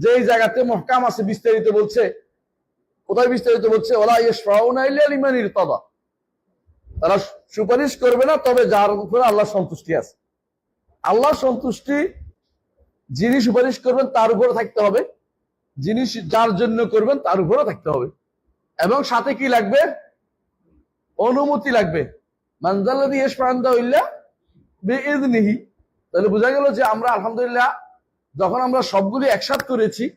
যে এই জায়গাতে মহকাম আছে বিস্তারিত বলছে, কোথায় বিস্তারিত বলছে? ওলা ইল্লা তারা সুপারিশ করবে না, তবে যার উপরে আল্লাহ সন্তুষ্টি আছে। আল্লাহ সন্তুষ্টি, যিনি সুপারিশ করবেন তার উপরে থাকতে হবে। যিনি যার জন্য করবেন তার উপরে থাকতে হবে। এবং সাথে কি লাগবে? অনুমতি লাগবে। মানজাল্লাদি ইয়শফাউনা ইল্লা বিইذনিহি তাহলে বোঝা গেল যে আমরা আলহামদুলিল্লাহ যখন আমরা সবগুলি একসাথ করেছি,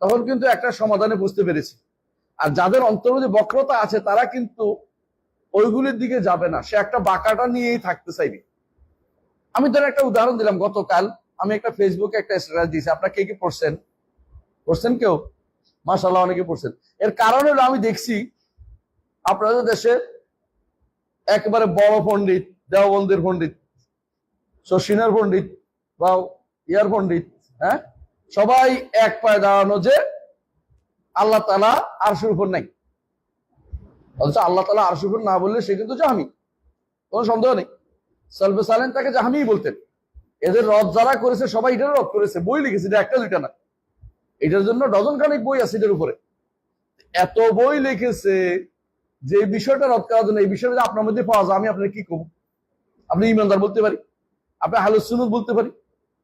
তখন কিন্তু একটা সমাধানে বুঝতে পেরেছি। আর যাদের অন্তর্মধ্যে বক্রতা আছে, তারা কিন্তু ওইগুলির দিকে যাবে না। সে একটা বাঁকাটা নিয়েই থাকতে চাইবে। আমি ধর একটা উদাহরণ দিলাম। গতকাল আমি একটা ফেসবুকে একটা স্ট্যাটাস দিয়েছি। আপনারা কে কি পড়ছেন? পড়ছেন কেউ? মাসাল্লাহ অনেকে পড়ছেন। এর কারণ হলো আমি দেখছি, আপনাদের দেশে একেবারে বড় পণ্ডিত, দেওবন্দির পণ্ডিত শশিনার পণ্ডিত বা ইয়ার পণ্ডিত হ্যাঁ? সবাই এক পায়ে দাঁড়ানো যে আল্লাহ তালা আরশের উপর নাই। অথচ আল্লাহ তালা আরশের উপর না বললে সে কিন্তু জাহামি। কোনো সন্দেহ নেই। সলফে সালেন তাকে জাহামিই বলতেন। এদের রদ যারা করেছে, সবাই এটার রদ করেছে। বই লিখেছে, এটা একটা দুইটা না। এটার জন্য ডজন খানিক বই আছে এটার উপরে। এত বই লিখেছে যে বিষয়টা রদ করার জন্য, এই বিষয়টা আপনার মধ্যে পাওয়া যায়, আমি আপনাকে কি করব আপনি ইমানদার বলতে পারি? আপনি হালুসুনুদ বলতে পারি?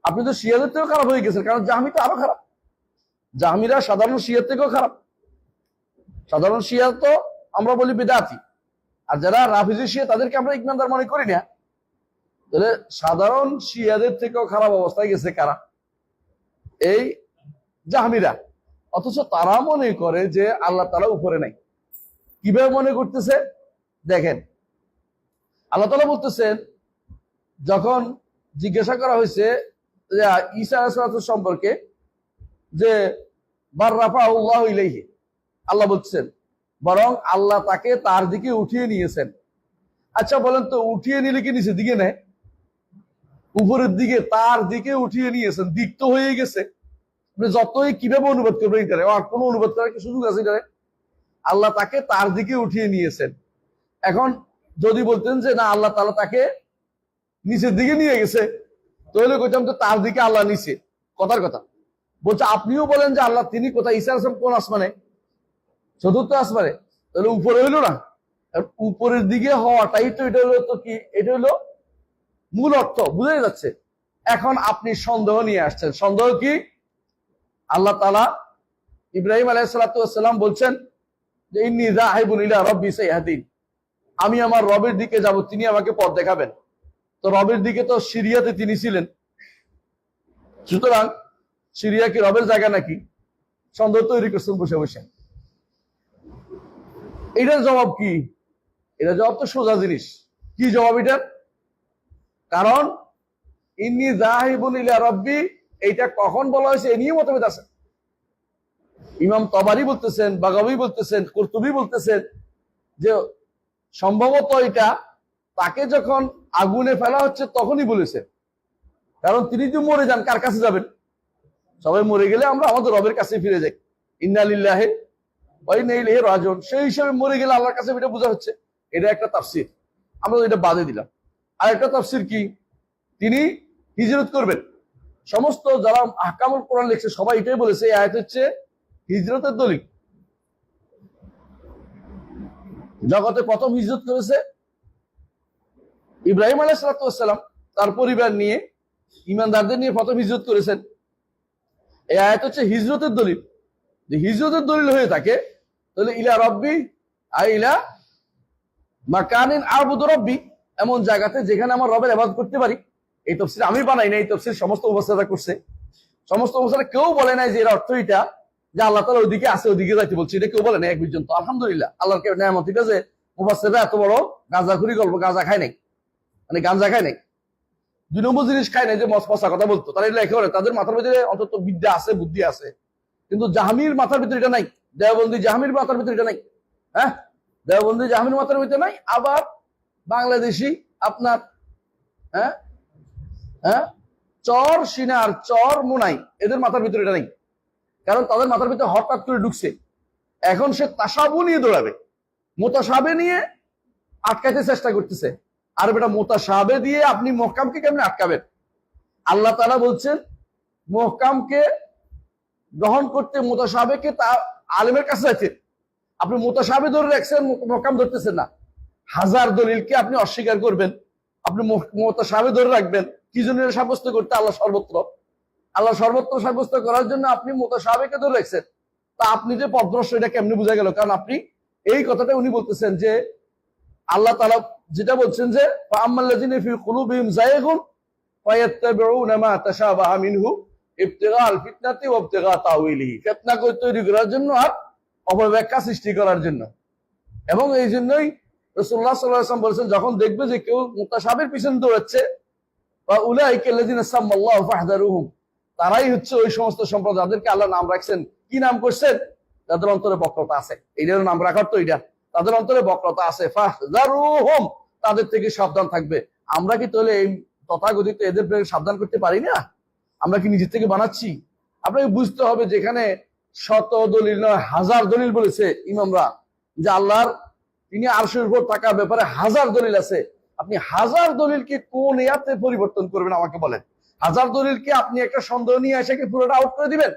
আপনি তো শিয়াদের থেকেও খারাপ হয়ে গেছেন, কারণ জাহামি তো আরও খারাপ। জাহামিরা সাধারণ শিয়ার থেকেও খারাপ। সাধারণ শিয়া তো আমরা বলি বেদাতি। আর যারা রাফিজি শিয়া তাদেরকে আমরা ইমানদার মনে করি না। তাহলে সাধারণ শিয়াদের থেকেও খারাপ অবস্থায় গেছে কারা? এই জাহামিরা। অথচ তারা মনে করে যে আল্লাহ তালা উপরে নাই। কীভাবে মনে করতেছে? দেখেন। আল্লাহ তালা বলতেছেন, যখন জিজ্ঞাসা করা হয়েছে ঈসা সম্পর্কে যে, বার রাফা আল্লাহ আল্লাহ বলছেন, বরং আল্লাহ তাকে তার দিকে উঠিয়ে নিয়েছেন। আচ্ছা বলেন তো, উঠিয়ে নিলে কি নিচের দিকে নেয়? উপরের দিকে তার দিকে উঠিয়ে নিয়েছেন, দিক তো হয়ে গেছে। যতই কীভাবে অনুবাদ করবেন এটারে, আর কোনো অনুবাদ করার কি সুযোগ আছে এটারে? আল্লাহ তাকে তার দিকে উঠিয়ে নিয়েছেন। এখন যদি বলতেন যে, না, আল্লাহ তালা তাকে নিচের দিকে নিয়ে গেছে। তাহলে কইতাম তো তার দিকে আল্লাহ নিচে কথার কথা। বলছে, আপনিও বলেন যে আল্লাহ তিনি কোথায়? ঈসা আসলাম কোন আসমানে? চতুর্থ আসমানে। তাহলে উপরে হইল না? উপরের দিকে হওয়াটাই তো এটা হলো তো কি? এটা হলো মূল অর্থ। বুঝাই যাচ্ছে। এখন আপনি সন্দেহ নিয়ে আসছেন। সন্দেহ কি? আল্লাহ তালা ইব্রাহিম আলাইসালাম বলছেন যে, ইন্নি রাহিবুল ইলা রব্বি সাইহাদিন। আমি আমার রবের দিকে যাব, তিনি আমাকে পথ দেখাবেন। তো রবের দিকে তো সিরিয়াতে তিনি ছিলেন। সুতরাং সিরিয়া কি রবের জায়গা নাকি? সন্দেহ তৈরি করছেন বসে বসে। এটার জবাব কি? এটা জবাব তো সোজা জিনিস। কি জবাব এটার কারণ, ইন্নি জাহিবুল ইলা রব্বি এইটা কখন বলা হয়েছে এ নিয়ে মতভেদ আছে। ইমাম তবারি বলতেছেন, বাগাবি বলতেছেন, কর্তুবি বলতেছেন যে সম্ভবত এটা তাকে যখন আগুনে ফেলা হচ্ছে, তখনই বলেছে। কারণ তিনি তো মরে যান, কার কাছে যাবেন? সবাই মরে গেলে আমরা আমাদের রবের কাছে ফিরে যাই। ইন্নালিল্লাহে ওই নেই রাজন সেই হিসাবে মরে গেলে আল্লাহর কাছে এটা বোঝা হচ্ছে, এটা একটা তাফসির। আমরা এটা বাদে দিলাম। আর একটা তাফসির কি? তিনি হিজরত করবেন। সমস্ত যারা আহকামুল কোরআন লিখছে, সবাই এটাই বলেছে, এই আয়াত হচ্ছে হিজরতের দলিল। জগতে প্রথম হিজরত করেছে ইব্রাহিম আলাইসালাম তার পরিবার নিয়ে, ইমানদারদের নিয়ে প্রথম হিজরত করেছেন। এই আয়াত হচ্ছে হিজরতের দলিল। যে হিজরতের দলিল হয়ে থাকে, তাহলে ইলা রব্বি আর ইলা মাকানিন আবুদ রব্বি, এমন জায়গাতে যেখানে আমার রবের আবাদ করতে পারি। এই তফসিল আমি বানাই না এই তফসিল সমস্ত অবস্থাটা করছে। সমস্ত অবস্থাটা কেউ বলে নাই যে এর অর্থ এটা, যে আল্লাহ তালা ওইদিকে আছে, ওইদিকে যাইতে বলছি। এটা কেউ বলে নাই এক পর্যন্ত আলহামদুলিল্লাহ, আল্লাহর কে নেয়ামত ঠিক আছে? মুফাসসিররা এত বড় গাঁজা খুরি গল্প, গাঁজা খায় নাই। মানে গাঞ্জা খায় নাই। দুই নম্বর জিনিস খায় নাই যে মশা কথা বলতো। তারা এটা একেবারে তাদের মাথার ভিতরে অন্তত বিদ্যা আছে, বুদ্ধি আছে। কিন্তু জাহামির মাথার ভিতরে এটা নাই। দেওবন্দি জাহামির মাথার ভিতরে এটা নাই। হ্যাঁ? দেওবন্দি জাহামির মাথার ভিতরে নাই। আবার বাংলাদেশি আপনার হ্যাঁ? হ্যাঁ? চর সিনার চর মুনাই, এদের মাথার ভিতরে এটা নেই। কারণ তাদের মাথার ভিতরে হঠাৎ করে ঢুকছে। এখন সে তাসাবু নিয়ে দৌড়াবে। মোতাসাবে নিয়ে আটকাইতে চেষ্টা করতেছে। আর বেটা মোতাসাবে দিয়ে আপনি মহকামকে কেমনে আটকাবেন? আল্লাহ তালা বলছেন, মহকামকে গ্রহণ করতে মোতাসাবেকে তা আলেমের কাছে আছে আপনি মোতাসাবে ধরে রাখছেন মকাম ধরতেছেন না। হাজার দলিলকে আপনি অস্বীকার করবেন। আপনি মোতাসাবে ধরে রাখবেন। কি জন্য সাব্যস্ত করতে? আল্লাহ সর্বত্র। আল্লাহ সর্বত্র সাব্যস্ত করার জন্য আপনি মোতাসাবেকে ধরে রাখছেন। তা আপনি যে পদ্রস্য এটা কেমনি বোঝা গেল? কারণ আপনি এই কথাটা উনি বলতেছেন যে, আল্লাহ তালা যেটা বলছেন যে অপব্যাখ্যা সৃষ্টি করার জন্য। এবং এই জন্যই রাসূলুল্লাহ সাল্লাল্লাহু বলেছেন, যখন দেখবে যে কেউ মুতাশাবির পিছনে দৌড়াচ্ছে বা উলাইকা তারাই হচ্ছে ওই সমস্ত সম্প্রদায় যাদেরকে আল্লাহ নাম রাখছেন। কি নাম করছেন? যাদের অন্তরে বক্রতা আছে। এইটার নাম রাখার তো এইটা। তাদের অন্তরে বক্রতা আছে। তাদের থেকে সাবধান থাকবে। আমরা কি তাহলে এই তথাগতিত এদের সাবধান করতে পারি না? আমরা কি নিজের থেকে বানাচ্ছি? আপনাকে বুঝতে হবে যেখানে শত দলিল নয়, হাজার দলিল বলেছে ইমামরা, যে আল্লাহর তিনি আরশের উপর থাকার ব্যাপারে হাজার দলিল আছে। আপনি হাজার দলিলকে কোন ইয়াতে পরিবর্তন করবেন আমাকে বলেন? হাজার দলিলকে আপনি একটা সন্দেহ নিয়ে এসে পুরোটা আউট করে দিবেন?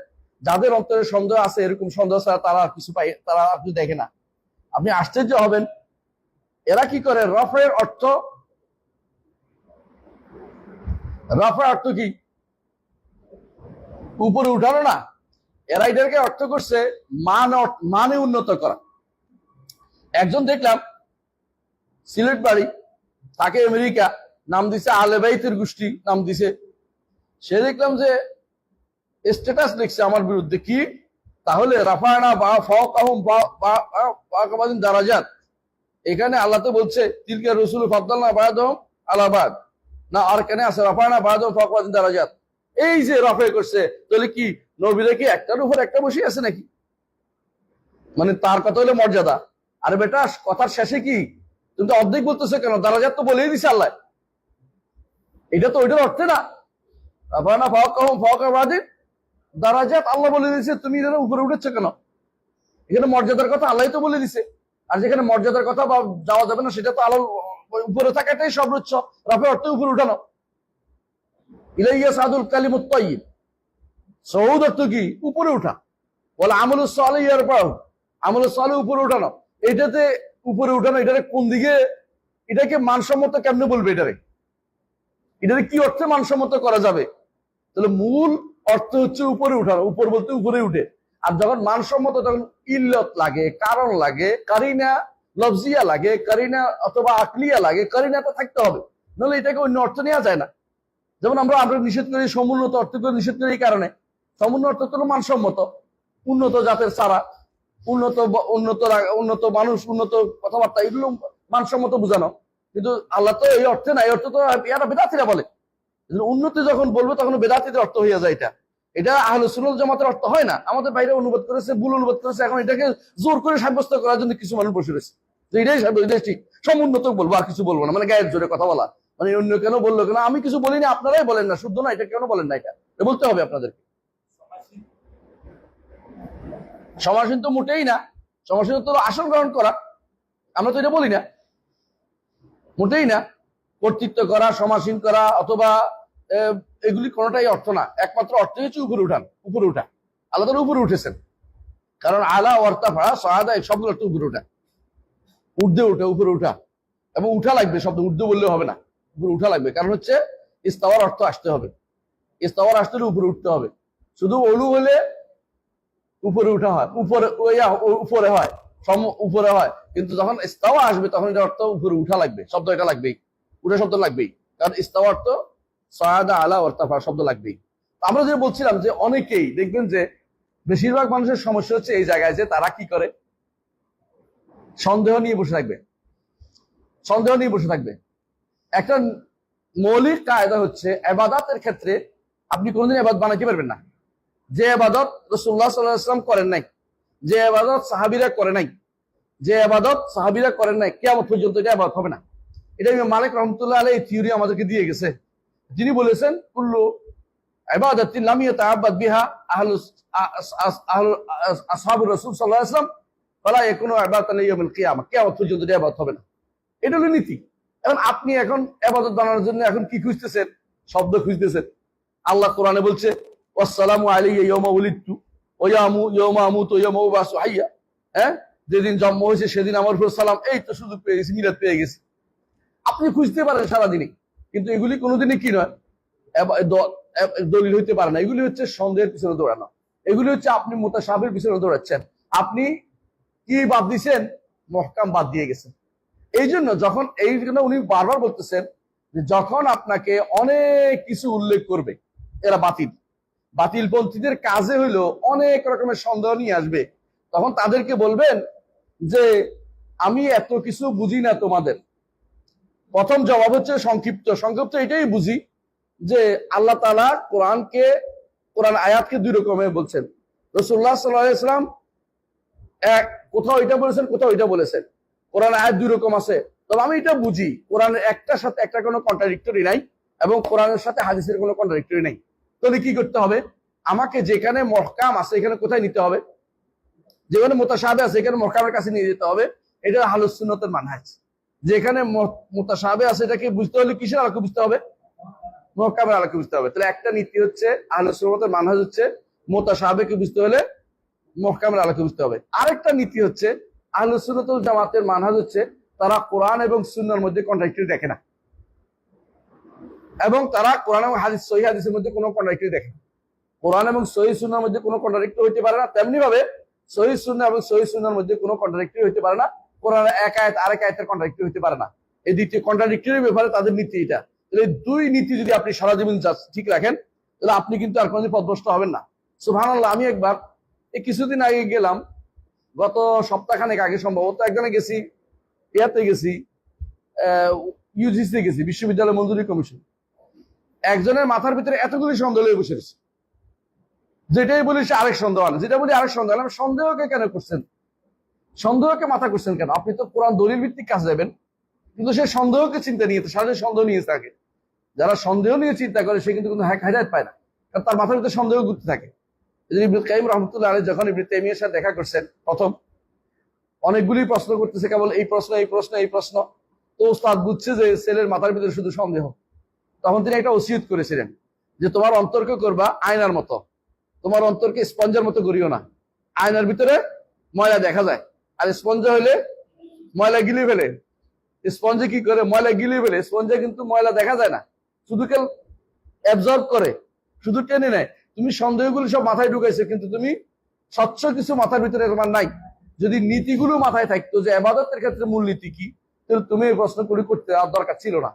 যাদের অন্তরে সন্দেহ আছে, এরকম সন্দেহ ছাড়া তারা কিছু পাই তারা আপনি দেখে না। আপনি আশ্চর্য হবেন। এরা কি করে? রফের অর্থ? রফের অর্থ কি? উপরে উঠানো না। এরা এটাকে অর্থ করছে মান মানে উন্নত করা। একজন দেখলাম, সিলেট বাড়ি, তাকে আমেরিকা, নাম দিছে আলেবাইতের গোষ্ঠী, নাম দিছে। সে দেখলাম যে স্ট্যাটাস লিখছে আমার বিরুদ্ধে। কি? তাহলে রাফায়না বা ফাওকাহুম বা- বা- দারাজাত। এখানে আল্লাহ তো বলছে, তিলকে রসুল ফাদ্দালনা বায়াদহম আলাবাদ না, আর কেন আছে রাফায়না বায়াদহম ফাওকাবাদিন দারাজাত। এই যে রফে করছে, তাহলে কি নবীরা কি একটার উপর একটা বসে আছে নাকি? মানে তার কথা হলো মর্যাদা। আরে বেটা, কথার শেষে কি? তুমি তো অর্ধেক বলতেছো কেন? দারাজাত তো বলেই দিছে আল্লাহ। এটা তো ওইটার অর্থে না। রাফায়না ফাওকাহুম ফাওকাবাদিন দারাজাত আল্লাহ বলে দিয়েছে, তুমি এর উপরে উঠেছ কেন? এখানে মর্যাদার কথা আল্লাহ তো বলে দিছে। আর যেখানে মর্যাদার কথা বা যাওয়া যাবে না, সেটা তো আলো উপরে থাকাটাই সর্বোচ্চ। রাফে অর্থ উপরে উঠানো। ইলাইয়া সাদুল কালিমুত তাইয়িব। সৌদ অর্থ কি? উপরে উঠা। বলে আমল সালে ইয়ার পর আমল সালে উপরে উঠানো। এটাতে উপরে উঠানো, এটারে কোন দিকে? এটাকে মানসম্মত কেমনে বলবে এটারে? এটারে কি অর্থে মানসম্মত করা যাবে? তাহলে মূল অর্থ হচ্ছে উপরে উঠানো উপর বলতে উপরে উঠে। আর যখন মানসম্মত, তখন ইল্লত লাগে, কারণ লাগে, কারিনা লফজিয়া লাগে, কারিনা অথবা আকলিয়া লাগে, কারিনাটা থাকতে হবে। নাহলে এটাকে অন্য অর্থ নেওয়া যায় না। যেমন আমরা আমরা নিষেধ করি সমুন্নত অর্থ করে নিষেধ করি এই কারণে। সমুন্নত অর্থ হলো মানসম্মত। উন্নত জাতের সারা, উন্নত উন্নত উন্নত মানুষ, উন্নত কথাবার্তা, এগুলো মানসম্মত বোঝানো। কিন্তু আল্লাহ তো এই অর্থে না, এই অর্থ তো বেদাতিরা বলে। উন্নতি যখন বলব, তখন বেদাতিদের অর্থ হয়ে যায় এটা। এটা আহলে সুন্নাত জামাতের অর্থ হয় না। আমাদের বাইরে অনুবাদ করেছে, ভুল অনুবাদ করেছে, এখন এটাকে জোর করে সাব্যস্ত করার জন্য কিছু মানুষ বসে রয়েছে। এটাই এটাই ঠিক। সমুন্নত বলব, আর কিছু বলব না। মানে গায়ের জোরে কথা বলা। মানে অন্য কেন বলল কেন? আমি কিছু বলিনি, আপনারাই বলেন না। শুদ্ধ না, এটা কেন বলেন না এটা? বলতে হবে আপনাদেরকে। সমাসীন তো মোটেই না। সমাসীন তো আসন গ্রহণ করা। আমরা তো এটা বলি না। মোটেই না। কর্তৃত্ব করা সমাসীন করা, অথবা এগুলি কোনোটাই অর্থ না। একমাত্র অর্থ হচ্ছে উপরে উঠান, উপরে উঠা। আল্লাহ তালা উপরে উঠেছেন। কারণ আলা অর্তা ফাড়া সহায়তা এই সবগুলো অর্থ উপরে উঠা। উর্ধে উঠে, উপরে উঠা। এবং উঠা লাগবে শব্দ উর্ধে বললে হবে না। উপরে উঠা লাগবে। কারণ হচ্ছে ইস্তাওয়ার অর্থ আসতে হবে। ইস্তাওয়ার আসতে হলে উপরে উঠতে হবে। শুধু অলু হলে উপরে উঠা হয়। উপরে উপরে হয়। সম, উপরে হয়। কিন্তু যখন ইস্তাওয়া আসবে, তখন এটা অর্থ উপরে উঠা লাগবে। শব্দ এটা লাগবেই। উঠা শব্দ লাগবেই। কারণ ইস্তাওয়া অর্থ সয়াদা, আলা অর্থাফা শব্দ লাগবেই। আমরা যে বলছিলাম যে অনেকেই দেখবেন যে বেশিরভাগ মানুষের সমস্যা হচ্ছে এই জায়গায় যে তারা কি করে? সন্দেহ নিয়ে বসে থাকবে। সন্দেহ নিয়ে বসে থাকবে। একটা মৌলিক কায়দা হচ্ছে এবাদাতের ক্ষেত্রে আপনি কোনোদিন এবাদ বানাইতে পারবেন না। যে আবাদত রসুল্লাহ সাল্লাম করেন নাই, যে আবাদত সাহাবিরা করে নাই, যে আবাদত সাহাবিরা করেন নাই কেমন পর্যন্ত এটা আবাদত হবে না। এটা মালিক রহমতুল্লাহ এই থিওরি আমাদেরকে দিয়ে গেছে। তিনি বলেছেন, কুল্লু ইয়াতাআব্বাদ বিহা আহলু ইবাদাতান লিয়াউমিল কিয়ামah কিয়ামত পর্যন্ত হবে না। এটা হলো নীতি। এখন আপনি এখন ইবাদত বানানোর জন্য এখন কি খুঁজতেছেন? শব্দ খুঁজতেছেন। আল্লাহ কোরআনে বলছে, ওয়াসসালামু আলাইয়া ইয়াউমা উলিদতু ওয়ামু ইয়ামু তো ইয়ামু বাসু হাইয়া। হ্যাঁ? যেদিন জন্ম হয়েছে সেদিন আমার উপর সালাম। এই তো সুযোগ পেয়ে গেছি মিরাত পেয়ে গেছি। আপনি খুঁজতে পারেন সারাদিনই। কিন্তু এগুলি কোনোদিনই কি নয়? দলিল হইতে পারে না। এগুলি হচ্ছে সন্দেহের পিছনে দৌড়ানো। এগুলি হচ্ছে আপনি মোতা সাহেবের পিছনে দৌড়াচ্ছেন। আপনি কি বাদ দিছেন? মহকাম বাদ দিয়ে গেছেন। এই জন্য যখন এই জন্য উনি বারবার বলতেছেন যে যখন আপনাকে অনেক কিছু উল্লেখ করবে, এরা বাতিল। বাতিলপন্থীদের কাজে হইল অনেক রকমের সন্দেহ নিয়ে আসবে। তখন তাদেরকে বলবেন যে, আমি এত কিছু বুঝি না তোমাদের। প্রথম জবাব হচ্ছে সংক্ষিপ্ত। সংক্ষিপ্ত এটাই বুঝি যে আল্লাহ তালা কোরআনকে, কোরআন আয়াতকে দুই রকমে বলছেন। রসুল্লাহ সাল্লাম এক, কোথাও এটা বলেছেন, কোথাও এটা বলেছেন। কোরআন আয়াত দুই রকম আছে। তবে আমি এটা বুঝি, কোরআনের একটার সাথে একটা কোনো কন্ট্রাডিক্টরি নাই এবং কোরআনের সাথে হাদিসের কোনো কন্ট্রাডিক্টরি নাই। তাহলে কি করতে হবে? আমাকে যেখানে মহকাম আছে, এখানে কোথায় নিতে হবে? যেখানে মোতাসাবে আছে, এখানে মহকামের কাছে নিয়ে যেতে হবে। এটা হালুসুন্নতের মানহাজ। যেখানে মোতাসাবে আছে, এটাকে বুঝতে হলে কিসের আলোকে বুঝতে হবে? মহকামের আলোকে বুঝতে হবে। তাহলে একটা নীতি হচ্ছে আহলুসুন্নতের মানহাজ হচ্ছে, মোতাসাবেকে বুঝতে হলে মহকামের আলোকে বুঝতে হবে। আরেকটা নীতি হচ্ছে আহলুসুন্নতুল জামাতের মানহাজ হচ্ছে, তারা কোরআন এবং সুন্নার মধ্যে কন্ট্রাক্টরি দেখে না। এবং তারা কোরআন এবং হাদিস, সহি হাদিসের মধ্যে কোনো কন্ট্রাক্টরি দেখে না। কোরআন এবং সহি সুন্নার মধ্যে কোনো কন্ট্রাক্টরি হইতে পারে না তেমনি ভাবে সহি সুন্না এবং সহি সুন্নার মধ্যে কোনো কন্ট্রাক্টরি হইতে পারে না। কোরআন এক আয়াত, আরেক আয়াতের কন্ট্রাক্টরি হইতে পারে না। এই দ্বিতীয় ব্যাপারে তাদের নীতি এটা। তাহলে দুই নীতি যদি আপনি সারা জীবন ঠিক রাখেন, তাহলে আপনি কিন্তু আর কোনোদিন পদভ্রষ্ট হবেন না। সুহান আমি একবার এই কিছুদিন আগে গেলাম, গত সপ্তাহখানেক আগে সম্ভবত একজনে গেছি, ইয়াতে গেছি ইউজিসি গেছি, বিশ্ববিদ্যালয় মঞ্জুরি কমিশন। একজনের মাথার ভিতরে এতগুলি সন্দেহ হয়ে বসে রয়েছে। যেটাই বলি সে আরেক সন্দেহ আনে। যেটা বলি আরেক সন্দেহ আনে। সন্দেহকে কেন করছেন? সন্দেহকে মাথা করছেন কেন? আপনি তো কোরআন দলিল ভিত্তিক কাজ যাবেন কিন্তু সে সন্দেহকে চিন্তা নিয়েছে সারাদিন সন্দেহ নিয়ে থাকে। যারা সন্দেহ নিয়ে চিন্তা করে, সে কিন্তু কোনো হেদায়ত পায় না, কারণ তার মাথার ভিতরে সন্দেহ ঘুরতে থাকে। কাইম রহমতুল্লাহ আলী যখন ইবনুল তাইমিয়ার সাথে দেখা করছেন, প্রথম, অনেকগুলি প্রশ্ন করতেছে, কেবল এই প্রশ্ন এই প্রশ্ন এই প্রশ্ন। তো ওস্তাদ বুঝছে যে ছেলের মাথার ভিতরে শুধু সন্দেহ। তখন তিনি একটা ওসিয়ত করেছিলেন যে তোমার অন্তরকে করবা আয়নার মতো। তোমার অন্তরকে স্পঞ্জের মতো করিও না। আয়নার ভিতরে ময়লা দেখা যায়। আর স্পঞ্জ হইলে ময়লা গিলি ফেলে। স্পঞ্জে কি করে? ময়লা গিলি ফেলে। স্পঞ্জে কিন্তু ময়লা দেখা যায় না। শুধু কেল অ্যাবজর্ব করে, শুধু টেনে নেয়। তুমি সন্দেহগুলো সব মাথায় ঢুকাইছে, কিন্তু তুমি স্বচ্ছ কিছু মাথার ভিতরে তোমার নাই। যদি নীতিগুলো মাথায় থাকতো যে আবাদতের ক্ষেত্রে মূল নীতি কি, তাহলে তুমি এই প্রশ্ন করে করতে আর দরকার ছিল না।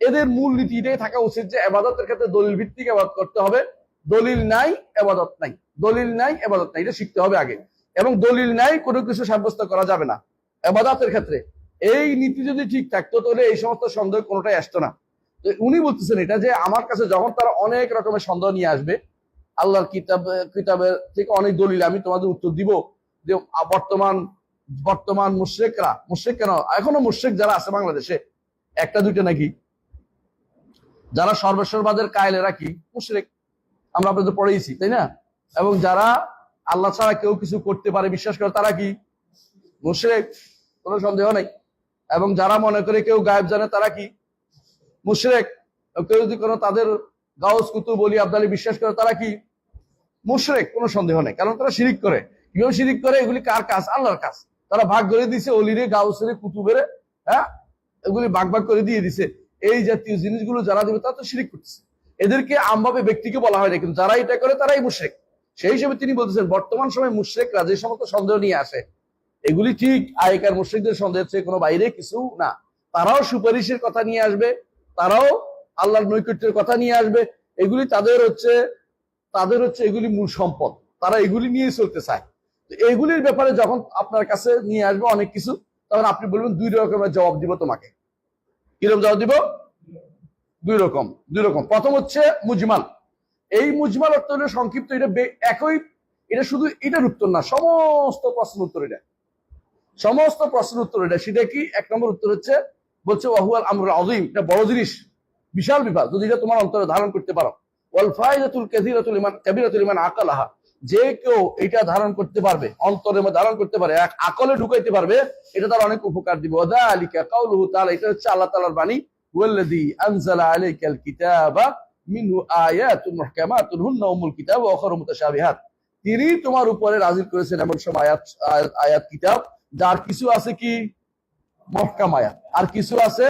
এদের মূল নীতি এটাই থাকা উচিত যে আবাদতের ক্ষেত্রে দলিল ভিত্তিক আবাদত করতে হবে। দলিল নাই, আবাদত নাই। দলিল নাই, আবাদত নাই। এটা শিখতে হবে আগে। এবং দলিল নাই, কোনো কিছু সাব্যস্ত করা যাবে না। আবাদতের ক্ষেত্রে। এই নীতি যদি ঠিক থাকতো, তাহলে এই সমস্ত সন্দেহ কোনোটাই আসতো না। তো উনি বলতেছেন এটা যে, আমার কাছে যখন তারা অনেক রকমের সন্দেহ নিয়ে আসবে, আল্লাহর কিতাব, কিতাবের থেকে অনেক দলিল আমি তোমাদের উত্তর দিব যে, বর্তমান বর্তমান মুশ্রেকরা, মুশ্রেক কেন? এখনও মুশ্রেক যারা আছে বাংলাদেশে, একটা, দুইটা নাকি? যারা সর্বেশ্বরবাদের কায়লেরা কি? মুশ্রেক। আমরা আপনাদের পড়েইছি, তাই না? এবং যারা আল্লাহ ছাড়া কেউ কিছু করতে পারে, বিশ্বাস করে তারা কি? মুশ্রেক? কোনো সন্দেহ নেই। এবং যারা মনে করে কেউ গায়েব জানে, তারা কি? মুশরেক। কেউ যদি কোনো তাদের গাউস কুতু বলি, আবদালি বিশ্বাস করে, তারা কি? মুশরেক। কোনো সন্দেহ নেই। কারণ তারা শিরিক করে। কীভাবে শিরিক করে? এগুলি কার কাজ? আল্লাহর কাজ। তারা ভাগ করে দিছে অলিরে, গাউসেরে, কুতুবেরে হ্যাঁ? এগুলি ভাগ ভাগ করে দিয়ে দিছে। এই জাতীয় জিনিসগুলো যারা দিবে, তারা তো শিরিক করতেছে। এদেরকে আমভাবে ব্যক্তিকে বলা হয় না, কিন্তু যারা এটা করে, তারাই মুশরেক। সেই হিসেবে তিনি বলতেছেন, বর্তমান সময় মুশরেকরা যে সমস্ত সন্দেহ নিয়ে আসে, এগুলি ঠিক আগেকার মুশ্রিকদের সন্দেহের চেয়ে কোনো বাইরে কিছু না। তারাও সুপারিশের কথা নিয়ে আসবে, তারাও আল্লাহর নৈকট্যের কথা নিয়ে আসবে। এগুলি তাদের হচ্ছে তাদের হচ্ছে এগুলি মূল সম্পদ। তারা এগুলি নিয়ে চলতে চায়। তো এগুলির ব্যাপারে যখন আপনার কাছে নিয়ে আসবে অনেক কিছু, তখন আপনি বলবেন, দুই রকমের জবাব দিব তোমাকে। কীরকম জবাব দিব? দুই রকম দুই রকম। প্রথম হচ্ছে মুজমাল। এই মুজমাল অর্থ হলো সংক্ষিপ্ত, এটা একই, এটা শুধু এটার উত্তর না, সমস্ত প্রশ্ন উত্তর এটা। সমস্ত প্রশ্নের উত্তর এটা। সেটা কি? এক নম্বর উত্তর হচ্ছে, বলছে, ওয়াহুয়াল আমরুল আযীম। এটা বড় জিনিস, বিশাল বিপদ যদি এটা তোমার অন্তরে ধারণ করতে পারো। ওয়াল ফায়দাতুল কাসীরাতুল ইমান, কাবীরাতুল ইমান আকালাহা। যে কেউ এটা ধারণ করতে পারবে, অন্তরের মধ্যে ধারণ করতে পারে, এক আকলে ঢুকাইতে পারবে, এটা তার অনেক উপকার দিবে। ওয়াদালিকা কাউলুহু তাআলা, এটা হচ্ছে আল্লাহ তাআলার বাণী। ওয়াল্লাযী আনজালা আলাইকাল কিতাবা তিনি তোমার উপরে করেছেন এমন সব আয়াত, আয়াত- কিতাব, যার কিছু আছে কি? মহকাম আয়াত। আর কিছু আছে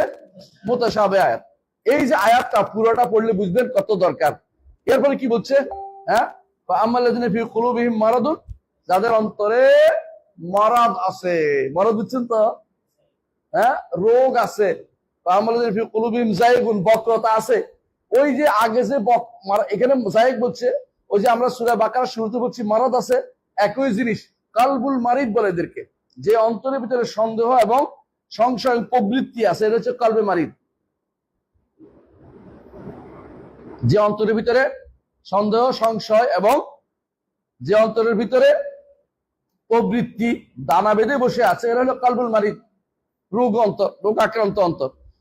মোতাসাবে আয়াত। এই যে আয়াতটা পুরোটা পড়লে বুঝবেন কত দরকার। এরপরে কি বলছে? হ্যাঁ? যাদের অন্তরে মারাদ আছে। মারাদ বুঝছেন তো? হ্যাঁ? রোগ আছে। বক্রতা আছে। ওই যে আগে যে এখানে জায়েগ বলছে, ওই যে আমরা সূরা বাকারা শুরুতে বলছি, মারাদ আছে, একই জিনিস, কালবুল মারিদ বলে এদেরকে, যে অন্তরের ভিতরে সন্দেহ এবং সংশয় প্রবৃত্তি আছে, এটা হচ্ছে কালবে মারিদ। যে অন্তরের ভিতরে সন্দেহ, সংশয় এবং যে অন্তরের ভিতরে প্রবৃত্তি দানা বেঁধে বসে আছে, এরা হলো কালবুল মারিদ, রোগ অন্তর, রোগ আক্রান্ত অন্তর।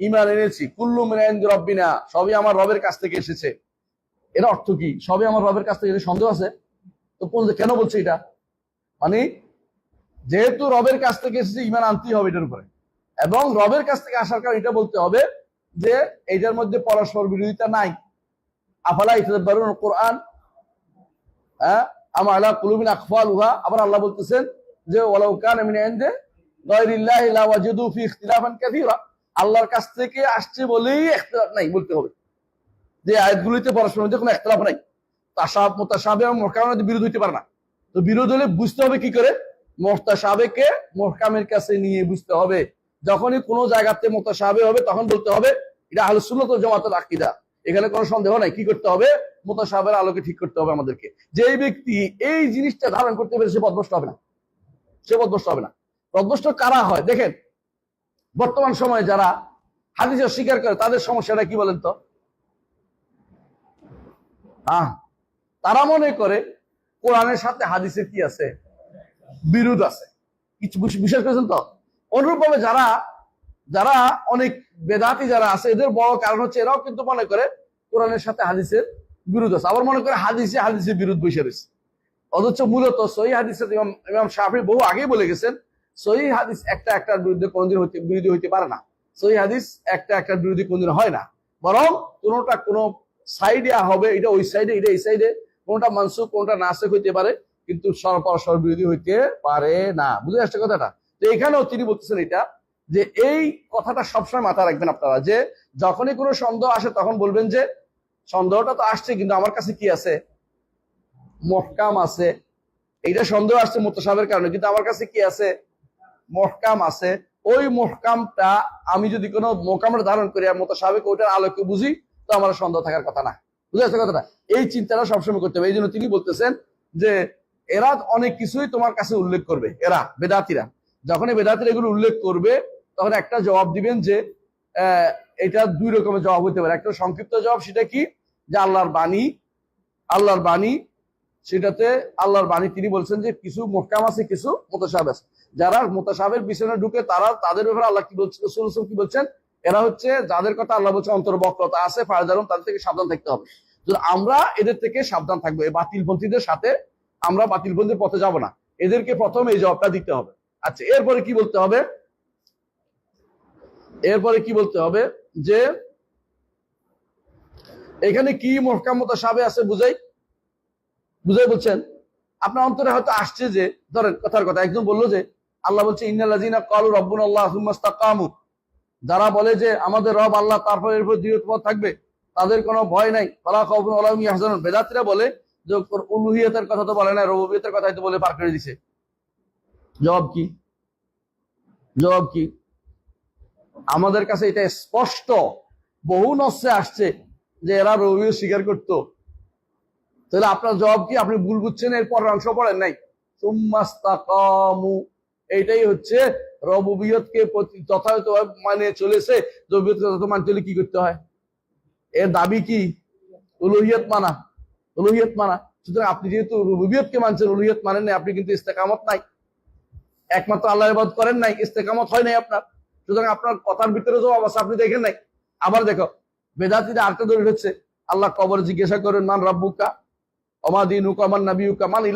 ঈমান এনেছি, কুল্লু মিন ইনদি সবই আমার রবের কাছ থেকে এসেছে। এর অর্থ কি? সবই আমার রবের কাছ থেকে সন্দেহ আছে, তো কোন- বলছে এটা? মানে যেহেতু রবের কাছ থেকে এসেছে, ইমান আনতেই হবে এটার উপরে। এবং রবের কাছ থেকে আসার কারণ এটা বলতে হবে যে, এটার মধ্যে পরস্পর বিরোধিতা নাই। আফালা ইতাদাব্বারুন কোরআন? হ্যাঁ? আমা আলা কুলুবিন আকফালুহা? আবার আল্লাহ বলতেছেন যে, ওয়ালাউ কানা মিন ইনদি গায়রিল্লাহি লা ওয়াজাদু ফি ইখতিলাফান কাসীরা। আল্লাহর কাছ থেকে আসছে বলেই ইখতিলাফ নাই বলতে হবে। যে আয়াতগুলিতে পরস্পর মধ্যে কোনো ইখতিলাফ নাই। তাসাব, মুতাসাবে এবং মুহকামের মধ্যে বিরোধ হইতে পারে না। তো বিরোধ হলে বুঝতে হবে কি করে? মুহতাসাবেকে মুহকামের কাছে নিয়ে বুঝতে হবে। যখনই কোনো জায়গাতে মুতাসাবে হবে, তখন বলতে হবে, এটা ওয়াল জামাতের এখানে কোনো সন্দেহ নাই। কি করতে হবে? মুতাসাবের আলোকে ঠিক করতে হবে আমাদেরকে। যেই ব্যক্তি এই জিনিসটা ধারণ করতে পেরে সে পদভ্রষ্ট হবে না। সে পদভ্রষ্ট হবে না। পদভ্রষ্ট কারা হয়? দেখেন বর্তমান সময়ে যারা হাদিস অস্বীকার করে, তাদের সমস্যাটা কি বলেন তো? আহ তারা মনে করে কোরআনের সাথে হাদিসের কি আছে? বিরোধ আছে। কিছু বিশ্বাস করেছেন তো? অনুরূপভাবে যারা যারা অনেক বেদাতি যারা আছে, এদের বড় কারণ হচ্ছে এরাও কিন্তু মনে করে কোরআনের সাথে হাদিসের বিরোধ আছে। আবার মনে করে হাদিসে হাদিসের বিরোধ বসে রয়েছে। অথচ মূলত সহি হাদিসের ইমাম ইমাম শাফি বহু আগেই বলে গেছেন সহি হাদিস একটা একটার বিরুদ্ধে কোনদিন হইতে বিরোধী হইতে পারে না। সহি হাদিস একটা একটার বিরোধী কোনদিন হয় না। বরং কোনোটা কোনো সাইডে হবে, এটা ওই সাইডে, এটা এই সাইডে, কোনটা মানসুক কোনটা নাসেক হইতে পারে, কিন্তু পরস্পর বিরোধী হইতে পারে না। বুঝে আসছে কথাটা? তো এখানেও তিনি বলতেছেন এটা, যে এই কথাটা সবসময় মাথায় রাখবেন আপনারা, যে যখনই কোনো সন্দেহ আসে তখন বলবেন যে, সন্দেহটা তো আসছে, কিন্তু আমার কাছে কি আছে? মহকাম আছে। এইটা সন্দেহ আসছে মোতাসাবের কারণে, কিন্তু আমার কাছে কি আছে? মহকাম আছে, ওই মহকামটা আমি যদি কোনো মোকামের ধারণ করি আর মোতাসাবেক ওইটার আলোকে বুঝি, তো আমার সন্দেহ থাকার কথা না। বুঝে আসছে কথাটা? এই চিন্তাটা সবসময় করতে হবে। এই জন্য তিনি বলতেছেন যে এরা অনেক কিছুই তোমার কাছে উল্লেখ করবে, এরা, বেদাতিরা। যখনই বেদাতিরা এগুলো উল্লেখ করবে, তখন একটা জবাব দিবেন যে এটা দুই রকমের জবাব হতে পারে। একটা সংক্ষিপ্ত জবাব, সেটা কি? যে আল্লাহর বাণী আল্লাহর বাণী, সেটাতে আল্লাহর বাণী, তিনি বলছেন যে কিছু মোহকাম আছে, কিছু মোতাসাব আছে। যারা মোতাসাবের পিছনে ঢুকে তারা তাদের ব্যাপারে আল্লাহ কি বলছেন রসুল কি বলছেন? এরা হচ্ছে যাদের কথা আল্লাহ বলছে অন্তর্বক্রতা আছে ফায়দারুন তাদের থেকে সাবধান থাকতে হবে। আমরা এদের থেকে সাবধান থাকব, এই বাতিলপন্থীদের সাথে আমরা বাতিলপন্থীর পথে যাব না। এদেরকে প্রথম এই জবাবটা দিতে হবে। আচ্ছা এরপরে কি বলতে হবে? এরপরে কি বলতে হবে? যে এখানে কি মহকামতা সাবে আছে বুঝাই? বুঝাই বলছেন? আপনার অন্তরে হয়তো আসছে যে, ধরেন কথার কথা, একজন বলল যে আল্লাহ বলছে ক্বালু যারা বলে যে আমাদের রব আল্লাহ তারপর এর উপর দৃঢ়পথ থাকবে, তাদের কোনো ভয় নাই। ফালা খাউফুন ওয়া লা হুম বলে যে উলুহিয়তের কথা তো বলে না রুবুবিয়তের কথাই তো বলে পার করে দিছে। জবাব কি? জবাব কি? আমাদের কাছে এটা স্পষ্ট। বহু নস্যে আসছে যে এরা রবিও স্বীকার করতো। তাহলে আপনার জবাব কি? আপনি ভুল বুঝছেন, এরপর অংশ পড়েন নাই। সুম্মাস্তাকামু এইটাই হচ্ছে রবুবিয়তকে যথাযথ মানে চলেছে রবিয়ত যথাযথ মানতে হলে কি করতে হয়? এর দাবি কি? উলুহিয়ত মানা। উলুহিয়ত মানা। সুতরাং আপনি যেহেতু রুবিয়তকে মানছেন রুবিয়ত মানেন নাই, আপনি কিন্তু ইস্তেকামত নাই। একমাত্র আল্লাহ ইবাদত করেন নাই, ইস্তেকামত হয় নাই আপনার। সুতরাং আপনার কথার ভিতরে জবাব আছে আপনি দেখেন নাই। আবার দেখো বেদাতিরা আরেকটা দলিল হচ্ছে, আল্লাহ কবর জিজ্ঞাসা করেন, মান রাব্বুকা? অমাদিন হুকা মান মান